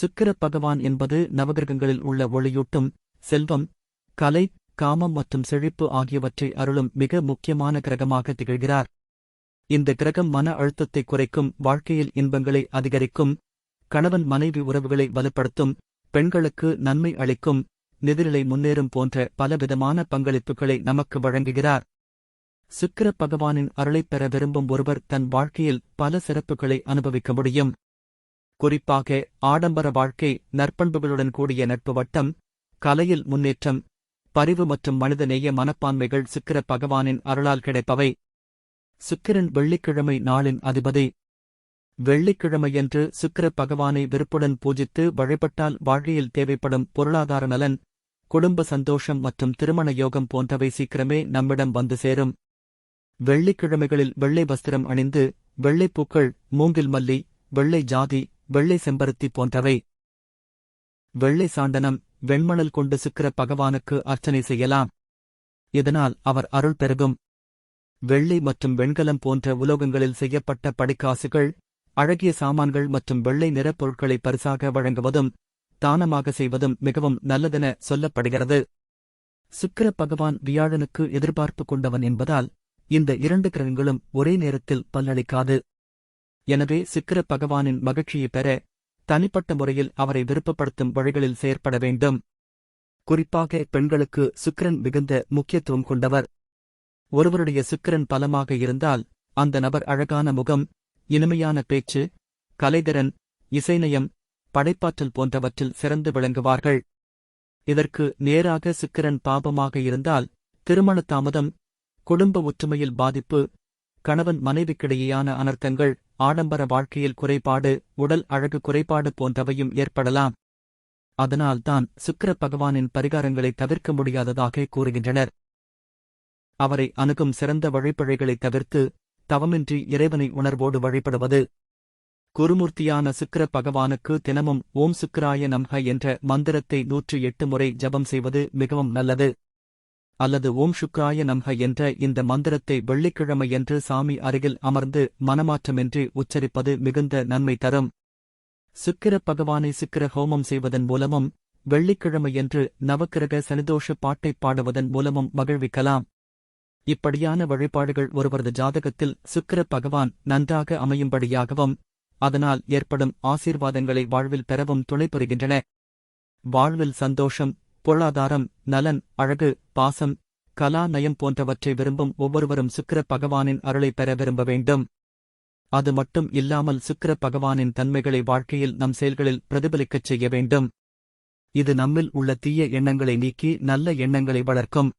சுக்கிர பகவான் என்பது நவகிரகங்களில் உள்ள ஒளியூட்டும் செல்வம் கலை காமம் மற்றும் செழிப்பு ஆகியவற்றை அருளும் மிக முக்கியமான கிரகமாக திகழ்கிறார். இந்த கிரகம் மன அழுத்தத்தை குறைக்கும் வாழ்க்கையில் இன்பங்களை அதிகரிக்கும் கணவன் மனைவி உறவுகளை வலுப்படுத்தும் பெண்களுக்கு நன்மை அளிக்கும் நிதிநிலை முன்னேறும் போன்ற பலவிதமான பங்களிப்புகளை நமக்கு வழங்குகிறார். சுக்கிர பகவானின் அருளைப் பெற விரும்பும் ஒருவர் தன் வாழ்க்கையில் பல சிறப்புகளை அனுபவிக்க முடியும். குறிப்பாக ஆடம்பர வாழ்க்கை நற்பண்புகளுடன் கூடிய நட்பு வட்டம் கலையில் முன்னேற்றம் பரிவு மற்றும் மனிதநேய மனப்பான்மைகள் சுக்கிர பகவானின் அருளால் கிடைப்பவை. சுக்கிரன் வெள்ளிக்கிழமை நாளின் அதிபதி. வெள்ளிக்கிழமையன்று சுக்கிர பகவானை விருப்புடன் பூஜித்து வழிபட்டால் வாழ்க்கையில் தேவைப்படும் பொருளாதார நலன் குடும்ப சந்தோஷம் மற்றும் திருமண யோகம் போன்றவை சீக்கிரமே நம்மிடம் வந்து சேரும். வெள்ளிக்கிழமைகளில் வெள்ளை வஸ்திரம் அணிந்து வெள்ளைப் பூக்கள் மூங்கில் மல்லி வெள்ளை ஜாதி வெள்ளை செம்பருத்தி போன்றவை. வெள்ளை சாண்டனம் வெண்மணல் கொண்டு சுக்கிர பகவானுக்கு அர்ச்சனை செய்யலாம். இதனால் அவர் அருள் பெருகும். வெள்ளி மற்றும் வெண்கலம் போன்ற உலோகங்களில் செய்யப்பட்ட படிக்காசுகள் அழகிய சாமான்கள் மற்றும் வெள்ளை நிறப் பொருட்களை பரிசாக வழங்குவதும் தானமாக செய்வதும் மிகவும் நல்லதென சொல்லப்படுகிறது. சுக்கிர பகவான் வியாழனுக்கு எதிர்பார்ப்பு கொண்டவன் என்பதால் இந்த இரண்டு கிரகங்களும் ஒரே நேரத்தில் பல்லளிக்காது. எனவே சிக்கர பகவானின் மகிழ்ச்சியை பெற தனிப்பட்ட முறையில் அவரை விருப்பப்படுத்தும் வழிகளில் செயற்பட வேண்டும். குறிப்பாக பெண்களுக்கு சுக்கிரன் மிகுந்த முக்கியத்துவம் கொண்டவர். ஒருவருடைய சுக்கிரன் பலமாக இருந்தால் அந்த நபர் அழகான முகம் இனிமையான பேச்சு கலைதிறன் இசைநயம் படைப்பாற்றல் போன்றவற்றில் சிறந்து விளங்குவார்கள். இதற்கு நேராக சுக்கிரன் பாபமாக இருந்தால் திருமண தாமதம் குடும்ப ஒற்றுமையில் பாதிப்பு கணவன் மனைவிக்கிடையேயான அனர்த்தங்கள் ஆடம்பர வாழ்க்கையில் குறைபாடு உடல் அழகு குறைபாடு போன்றவையும் ஏற்படலாம். அதனால்தான் சுக்கிர பகவானின் பரிகாரங்களை தவிர்க்க முடியாததாக கூறுகின்றனர். அவரை அணுகும் சிறந்த வழிப்பழைகளை தவிர்த்து தவமின்றி இறைவனை உணர்வோடு வழிபடுவது. குருமூர்த்தியான சுக்கிர பகவானுக்கு தினமும் ஓம் சுக்கிராய நம்ஹ என்ற மந்திரத்தை நூற்று எட்டு முறை ஜபம் செய்வது மிகவும் நல்லது. அல்லது ஓம் சுக்ராய நம்ஹ என்ற இந்த மந்திரத்தை வெள்ளிக்கிழமையன்று சாமி அருகில் அமர்ந்து மனமாற்றமின்றி உச்சரிப்பது மிகுந்த நன்மை தரும். சுக்கிர பகவானை சுக்கிர ஹோமம் செய்வதன் மூலமும் வெள்ளிக்கிழமையன்று நவக்கிரக சனிதோஷ பாட்டைப் பாடுவதன் மூலமும் மகிழ்விக்கலாம். இப்படியான வழிபாடுகள் ஒருவரது ஜாதகத்தில் சுக்கிர பகவான் நன்றாக அமையும்படியாகவும் அதனால் ஏற்படும் ஆசீர்வாதங்களை வாழ்வில் பெறவும் துணை புரிகின்றன. வாழ்வில் சந்தோஷம் பொருளாதாரம் நலன் அழகு பாசம் கலா நயம் போன்றவற்றை விரும்பும் ஒவ்வொருவரும் சுக்கிர பகவானின் அருளை பெற விரும்ப வேண்டும். அது மட்டும் இல்லாமல் சுக்கிர பகவானின் தன்மைகளை வாழ்க்கையில் நம் செயல்களில் பிரதிபலிக்கச் செய்ய வேண்டும். இது நம்மில் உள்ள தீய எண்ணங்களை நீக்கி நல்ல எண்ணங்களை வளர்க்கும்.